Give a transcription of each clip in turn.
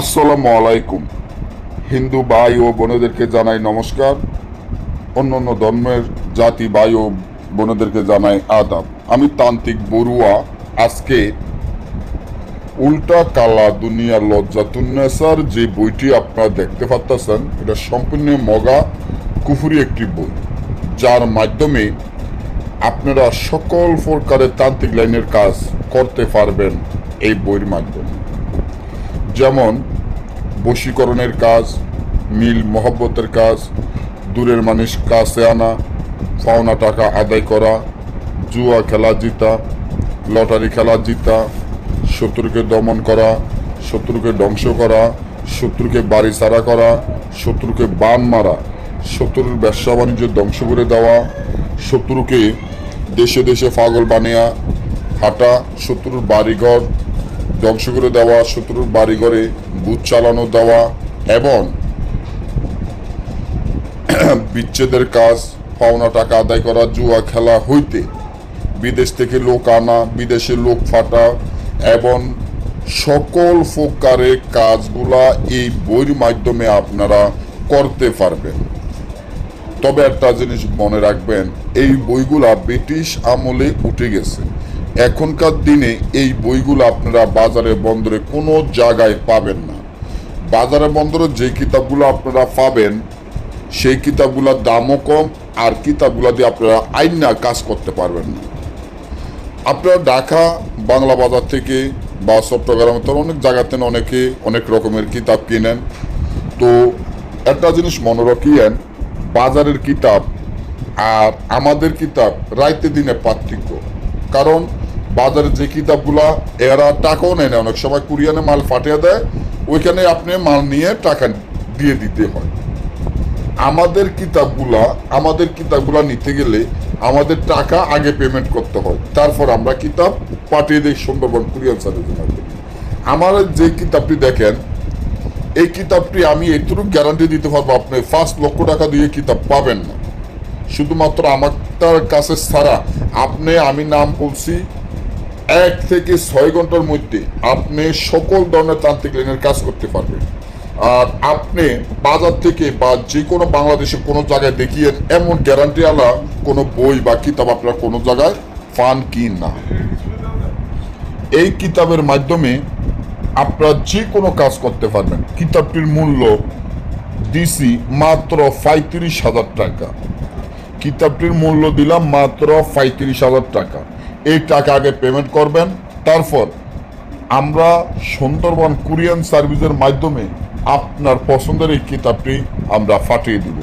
আসসালামু আলাইকুম। হিন্দু ভাই ও বোনেদেরকে জানাই নমস্কার। অন্য অন্য ধর্মের জাতি ভাই ও বোনেদেরকে জানাই আদাব। আমি তান্ত্রিক বড়ুয়া। আজকে উল্টা কালা দুনিয়ার লজ্জাতুন্নেসার যে বইটি আপনারা দেখতে পাচ্ছেন এটা সম্পূর্ণ মগা কুফুরি একটি বই। যার মাধ্যমে আপনারা সকল প্রকারের তান্ত্রিক লাইনের কাজ করতে পারবেন এই বইয়ের মাধ্যমে। যেমন বশীকরণের কাজ, মিল, মহব্বতের কাজ, দূরের মানুষ কাছে আনা, পাওনা টাকা আদায় করা, জুয়া খেলা জিতা, লটারি খেলা জিতা, শত্রুকে দমন করা, শত্রুকে ধ্বংস করা, শত্রুকে বাড়ি ছাড়া করা, শত্রুকে বান মারা, শত্রুর ব্যবসা বাণিজ্য ধ্বংস করে দেওয়া, শত্রুকে দেশে দেশে পাগল বানিয়া, হাঁটা, শত্রুর বাড়িঘর ধ্বংস করে দেওয়া, শত্রুর বাড়িঘরে বুথ চালানো দেওয়া এবং বিচ্ছেদের কাজ, পাওনা টাকা আদায় করা, জুয়া খেলা হইতে বিদেশ থেকে লোক আনা, বিদেশে লোক ফাটা এবং সকল প্রকারের কাজগুলা এই বইয়ের মাধ্যমে আপনারা করতে পারবেন। তবে একটা জিনিস মনে রাখবেন, এই বইগুলা ব্রিটিশ আমলে উঠে গেছে। এখনকার দিনে এই বইগুলো আপনারা বাজারে, বন্দরে কোনো জায়গায় পাবেন না। বাজারে, বন্দরে যে কিতাবগুলো আপনারা পাবেন, সেই কিতাবগুলোর দামও কম আর কিতাবগুলো দিয়ে আপনারা আইনা কাজ করতে পারবেন না। আপনারা ঢাকা, বাংলা বাজার থেকে বা চট্টগ্রাম তো অনেক জায়গাতে অনেকে অনেক রকমের কিতাব কিনেন। তো একটা জিনিস মনে রাখিয়েন, বাজারের কিতাব আর আমাদের কিতাব রাইতে দিনে পার্থক্য। কারণ বাজারে যে কিতাবগুলা এরা টাকাও নেয় না। অনেক সময় কুরিয়ানে মাল ফাটিয়ে দেয়, ওইখানে আপনি মাল নিয়ে টাকা দিয়ে দিতে হয়। আমাদের কিতাবগুলা আমাদের কিতাবগুলা নিতে গেলে আমাদের টাকা আগে পেমেন্ট করতে হয়। তারপর আমরা কিতাব পাঠিয়ে দিই সুন্দরবন কুরিয়ান সার্ভিসের মাধ্যমে। আমার যে কিতাবটি দেখেন, এই কিতাবটি আমি এটুকু গ্যারান্টি দিতে পারব, আপনি পাঁচ লক্ষ টাকা দিয়ে কিতাব পাবেন না। শুধুমাত্র আমার তার কাছে ছাড়া। আপনি, আমি নাম বলছি এক থেকে ছয় ঘণ্টার মধ্যে আপনি সকল ধরনের তান্ত্রিক লাইনের কাজ করতে পারবেন। আর আপনি বাজার থেকে বা যে কোনো বাংলাদেশের কোনো জায়গায় দেখিয়ে এমন গ্যারান্টি আলা কোনো বই বা কিতাব আপনারা কোনো জায়গায় পান কি না। এই কিতাবের মাধ্যমে আপনারা যে কোনো কাজ করতে পারবেন। কিতাবটির মূল্য দিছি মাত্র পঁয়ত্রিশ হাজার টাকা। কিতাবটির মূল্য দিলাম মাত্র পঁয়ত্রিশ হাজার টাকা। এই টাকা আগে পেমেন্ট করবেন। তারপর আমরা সুন্দরবন কুরিয়ান সার্ভিসের মাধ্যমে আপনার পছন্দের এই কিতাবটি আমরা ফাটিয়ে দিব।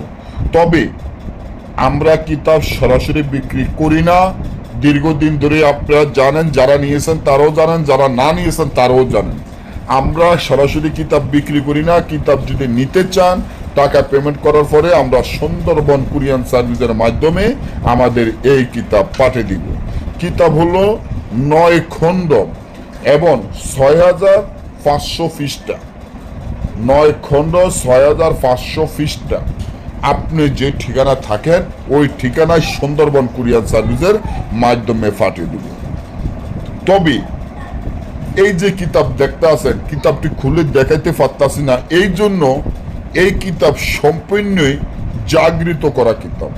তবে আমরা কিতাব সরাসরি বিক্রি করি না। দীর্ঘদিন ধরে আপনারা জানেন, যারা নিয়েছেন তারাও জানেন, যারা না নিয়েছেন তারাও জানেন। আমরা সরাসরি কিতাব বিক্রি করি না। কিতাব যদি নিতে চান, টাকা পেমেন্ট করার পরে আমরা সুন্দরবন কুরিয়ান সার্ভিসের মাধ্যমে আমাদের এই কিতাব পাঠিয়ে দিব। কিতাব হলো নয় খণ্ড এবং ছয় হাজার পাঁচশো পৃষ্ঠা। নয় খণ্ড ছয় হাজার পাঁচশো পৃষ্ঠা। আপনি যে ঠিকানা থাকেন, ওই ঠিকানায় সুন্দরবন কুরিয়ার সার্ভিসের মাধ্যমে পাঠিয়ে দেব। তবে এই যে কিতাব দেখতে আছেন, কিতাবটি খুলে দেখাইতে পারতাছি না এই জন্য এই কিতাব সম্পূর্ণই জাগৃত করা কিতাব।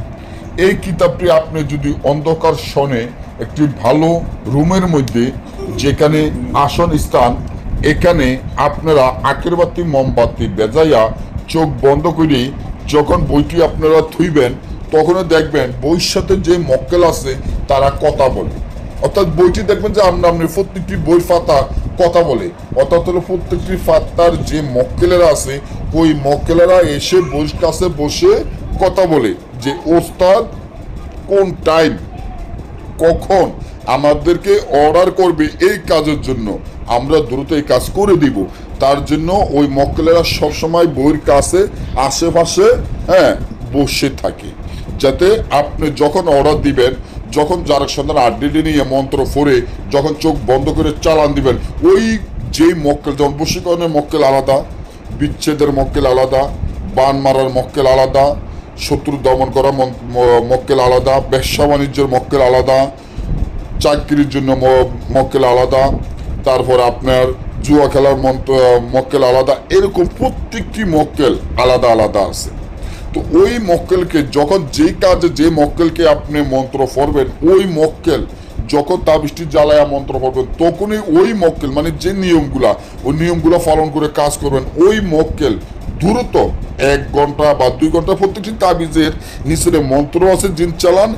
এই কিতাবটি আপনি যদি অন্ধকার শনে একটি ভালো রুমের মধ্যে, যেখানে আসন স্থান, এখানে আপনারা আকেরবাতি মোমবাতি বেজাইয়া চোখ বন্ধ করে যখন বইটি আপনারা থুইবেন তখনও দেখবেন সাথে যে মক্কেল আছে, তারা কথা বলে। অর্থাৎ বইটি দেখবেন যে আমরা আপনি প্রত্যেকটি বই ফাতা কথা বলে। অর্থাৎ হলো প্রত্যেকটি ফাতার যে মক্কেলেরা আছে, ওই মক্কেলেরা এসে বই কাছে বসে কথা বলে। যে ওস্তাদ, কোন টাইম কখন আমাদেরকে অর্ডার করবে এই কাজের জন্য, আমরা দ্রুত এই কাজ করে দিব। তার জন্য ওই মক্কেলেরা সবসময় বইয়ের কাছে, আশেপাশে হ্যাঁ বসে থাকে। যাতে আপনি যখন অর্ডার দিবেন, যখন যার সন্ধান আড্ডিটি নিয়ে মন্ত্র ফোরে যখন চোখ বন্ধ করে চালান দিবেন, ওই যে মক্কেল, যেমন বশীকরণের মক্কেল আলাদা, বিচ্ছেদের মক্কেল আলাদা, বান মারার মক্কেল আলাদা শত্রু দমন করা মক্কেল আলাদা, ব্যবসা বাণিজ্যের মক্কেল আলাদা, চাকরির জন্য মক্কেল আলাদা, তারপর আপনার জুয়া খেলার মন্ত্র মক্কেল আলাদা, এরকম প্রত্যেকটি মক্কেল আলাদা আলাদা আছে। তো ওই মক্কেলকে যখন যেই কাজে যে মক্কেলকে আপনি মন্ত্র পড়বেন, ওই মক্কেল যখন তাবিষ্টি জ্বালায়া মন্ত্র পড়বেন, তখনই ওই মক্কেল মানে যে নিয়মগুলা, ওই নিয়মগুলো পালন করে কাজ করবেন, ওই মক্কেল দ্রুত এক ঘণ্টা বা দুই ঘণ্টা প্রত্যেকটি তাবিজের নিচে মন্ত্র আছে, জিন চালান,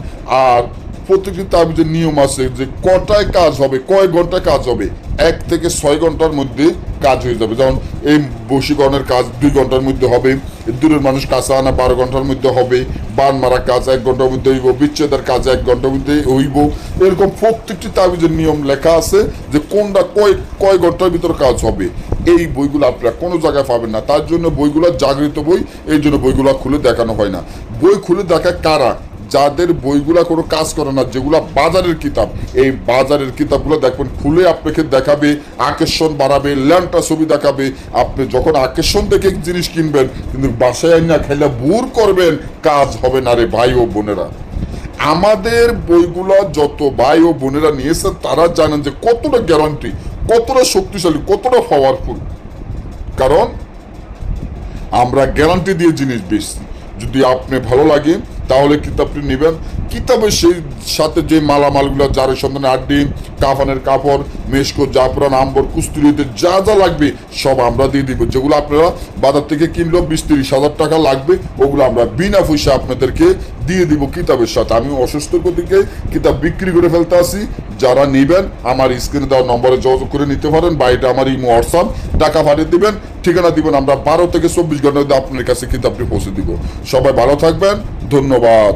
আর প্রত্যেকটি তাবিজের নিয়ম আছে যে কটায় কাজ হবে, কয় ঘণ্টা কাজ হবে। এক থেকে ছয় ঘণ্টার মধ্যে কাজ হয়ে যাবে। যেমন এই বশীকরণের কাজ দুই ঘণ্টার মধ্যে হবে, দূরের মানুষ কাছে আনা বারো ঘণ্টার মধ্যে হবে, বান মারা কাজ এক ঘণ্টার মধ্যে হইব, বিচ্ছেদের কাজ এক ঘণ্টার মধ্যে হইব। এরকম প্রত্যেকটি তাবিজের নিয়ম লেখা আছে যে কোনটা কয় কয় ঘণ্টার ভিতর কাজ হবে। এই বইগুলো আপনারা কোনো জায়গায় পাবেন না। তার জন্য বইগুলো জাগৃত বই এই জন্য বইগুলো খুলে দেখানো হয় না। বই খুলে দেখা কারা? যাদের বইগুলা কোনো কাজ করে না, যেগুলা বাজারের কিতাব, এই বাজারের কিতাবগুলো দেখবেন খুলে আপনাকে দেখাবে, আকর্ষণ বাড়াবে ল্যান্ডটা ছবি দেখাবে। আপনি যখন আকর্ষণ দেখে জিনিস কিনবেন, কিন্তু বাসায় না খাইলে বুর করবেন, কাজ হবে না রে ভাই ও বোনেরা। আমাদের বইগুলো যত ভাই ও বোনেরা নিয়েছে, তারা জানেন যে কতটা গ্যারান্টি কতটা শক্তিশালী, কতটা পাওয়ারফুল কারণ, আমরা গ্যারান্টি দিয়ে জিনিস বেচছি। যদি আপনি ভালো লাগে তাহলে কিতাবটি নেবেন? কিতাবের সেই সাথে যে মালামালগুলো জারের সন্ধানে আড্ডি, কাফানের কাপড় মেশকো, জাফরান, আম্বর, কুস্তুরিতে যা যা লাগবে, সব আমরা দিয়ে দিব। যেগুলো আপনারা বাজার থেকে কিনলেও বিশ তিরিশ হাজার টাকা লাগবে, ওগুলো আমরা বিনা পয়সা আপনাদেরকে দিয়ে দিব কিতাবের সাথে। আমি অসুস্থ দিকে কিতাব বিক্রি করে ফেলতে আসি। যারা নেবেন, আমার স্ক্রিনে দেওয়া নম্বরে যোগাযোগ করে নিতে পারেন। বা এটা আমার ইমো, হোয়াটসঅ্যাপ, টাকা পাঠিয়ে দিবেন। ঠিকানা দিবেন আমরা বারো থেকে চব্বিশ মধ্যে আপনার কাছে কিতাবটি পৌঁছে দিব। সবাই ভালো থাকবেন। ধন্যবাদ।